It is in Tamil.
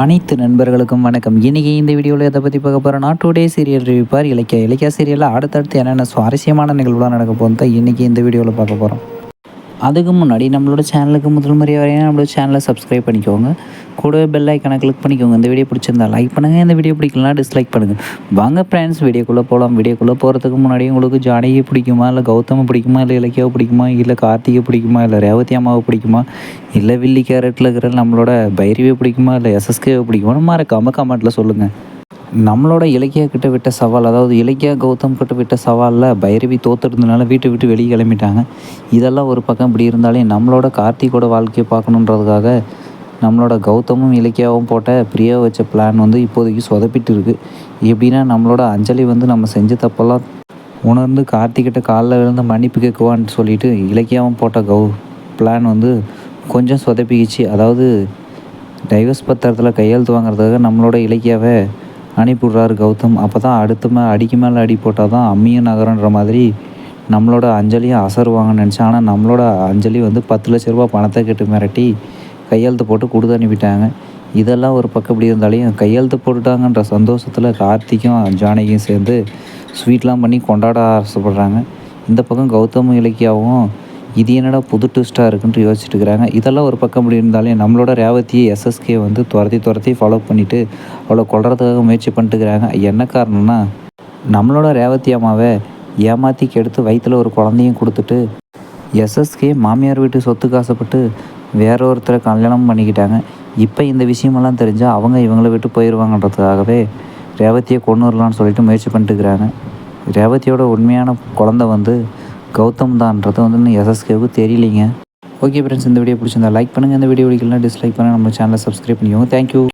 அனைத்து நண்பர்களுக்கும் வணக்கம். இன்றைக்கி இந்த வீடியோவில் எதை பற்றி பார்க்க போகிறோன்னா டூ டே சீரியல் ரிவிப்பார் இலக்கிய. இலக்கியா சீரியலில் அடுத்தடுத்து என்னென்ன சுவாரஸ்யமான நிகழ்வுலாம் நடக்க போகுது தான் இன்றைக்கி இந்த வீடியோவில் பார்க்க போகிறோம் அதுக்கு முன்னாடி நம்மளோட சேனலுக்கு முதல் முறையாக வரையும் நம்மளோட சேனலை சப்ஸ்கிரைப் பண்ணிக்கோங்க. கூடவே பெல் ஐக்கனை கிளிக் பண்ணிக்கோங்க. இந்த வீடியோ பிடிச்சிருந்தா லைக் பண்ணுங்கள் இந்த வீடியோ பிடிக்கலாம் டிஸ்லைக் பண்ணுங்கள் வாங்க ஃப்ரெண்ட்ஸ் வீடியோக்குள்ளே போகலாம் வீடியோக்குள்ளே போகிறதுக்கு முன்னாடி உங்களுக்கு ஜானகி பிடிக்குமா? இல்லை கௌதமை பிடிக்குமா? இல்லை இலக்கியாவை பிடிக்குமா? இல்லை கார்த்திகை பிடிக்குமா? இல்லை ரேவதி அம்மாவை பிடிக்குமா? இல்லை வில்லி கேரட்டில் இருக்கிற நம்மளோட பைரவியை பிடிக்குமா? இல்லை எஸ்எஸ்கேவை பிடிக்குமா மறக்காமல் கமெண்ட்டில் சொல்லுங்கள் நம்மளோட இலக்கியா கிட்ட விட்ட சவால் அதாவது இலக்கியா கௌதம் கிட்ட விட்ட சவாலில் பைரவி தோத்துறதுனால வீட்டை விட்டு வெளியே கிளம்பிட்டாங்க. இதெல்லாம் ஒரு பக்கம் இப்படி இருந்தாலே நம்மளோட கார்த்திகோட வாழ்க்கையை பார்க்கணுன்றதுக்காக நம்மளோட கௌதமும் இலக்கியாவும் போட்ட பிரியா வச்ச பிளான் வந்து இப்போதைக்கு சொதப்பிட்டு இருக்குது எப்படின்னா நம்மளோட அஞ்சலி வந்து நம்ம செஞ்ச தப்பெல்லாம் உணர்ந்து கார்த்திகிட்ட காலில் விழுந்து மன்னிப்பு கேட்குவான்னு சொல்லிட்டு இலக்கியாவும் போட்ட கௌ பிளான் வந்து கொஞ்சம் சொதப்பிக்கிச்சு. அதாவது டைவர்ஸ் பத்திரத்தில் கையெழுத்து வாங்குறதுக்காக நம்மளோட இலக்கியாவை அனுப்பிவிட்றாரு கௌதம். அப்போ தான் அடுத்த மே அடிக்கு மேலே அடி போட்டால் தான் அம்மியும் நகரன்ற மாதிரி நம்மளோட அஞ்சலியும் அசருவாங்கன்னு நினச்சேன். ஆனால் நம்மளோட அஞ்சலி வந்து பத்து லட்ச ரூபா பணத்தை கெட்டு மிரட்டி கையெழுத்து போட்டு கொடுத்து அனுப்பிட்டாங்க. இதெல்லாம் ஒரு பக்கம் இப்படி இருந்தாலையும் கையெழுத்து போட்டுட்டாங்கன்ற சந்தோஷத்தில் கார்த்திக்கும் ஜானகியும் சேர்ந்து ஸ்வீட்லாம் பண்ணி கொண்டாட ஆசைப்படுறாங்க. இந்த பக்கம் கௌதமும் இலக்கியாவும் இது என்னடா புது ட்விஸ்ட்டாக இருக்குன்ட்டு யோசிச்சுட்டு இருக்கிறாங்க. இதெல்லாம் ஒரு பக்கம் அப்படி இருந்தாலே நம்மளோட ரேவதியை எஸ்எஸ்கே வந்து துரத்தி துரத்தி ஃபாலோ பண்ணிவிட்டு அவ்வளோ கொள்றதுக்காக முயற்சி பண்ணிட்டு இருக்கிறாங்க. என்ன காரணம்னா நம்மளோட ரேவதி அம்மாவை ஏமாற்றி கெடுத்து வயிற்றில் ஒரு குழந்தையும் கொடுத்துட்டு எஸ்எஸ்கே மாமியார் வீட்டு சொத்துக்கு ஆசைப்பட்டு வேற ஒருத்தரை கல்யாணம் பண்ணிக்கிட்டாங்க. இப்போ இந்த விஷயமெல்லாம் தெரிஞ்சால் அவங்க இவங்கள விட்டு போயிடுவாங்கன்றதுக்காகவே ரேவதியை கொண்டு வரலான்னு சொல்லிட்டு முயற்சி பண்ணிட்டுருக்கிறாங்க ரேவதியோட உண்மையான குழந்தை வந்து கௌதம் தான்றது வந்து இன்னும் எஸ்எஸ்கேவுக்கு தெரியலைங்க. ஓகே ஃப்ரெண்ட்ஸ் இந்த வீடியோ பிடிச்சிருந்தா லைக் பண்ணுங்கள் இந்த வீடியோ பிடிக்கலாம் டிஸ்லைக் பண்ணுங்கள் நம்ம சேனலை சப்ஸ்கிரைப் பண்ணிக்கோங்க. தேங்க்யூ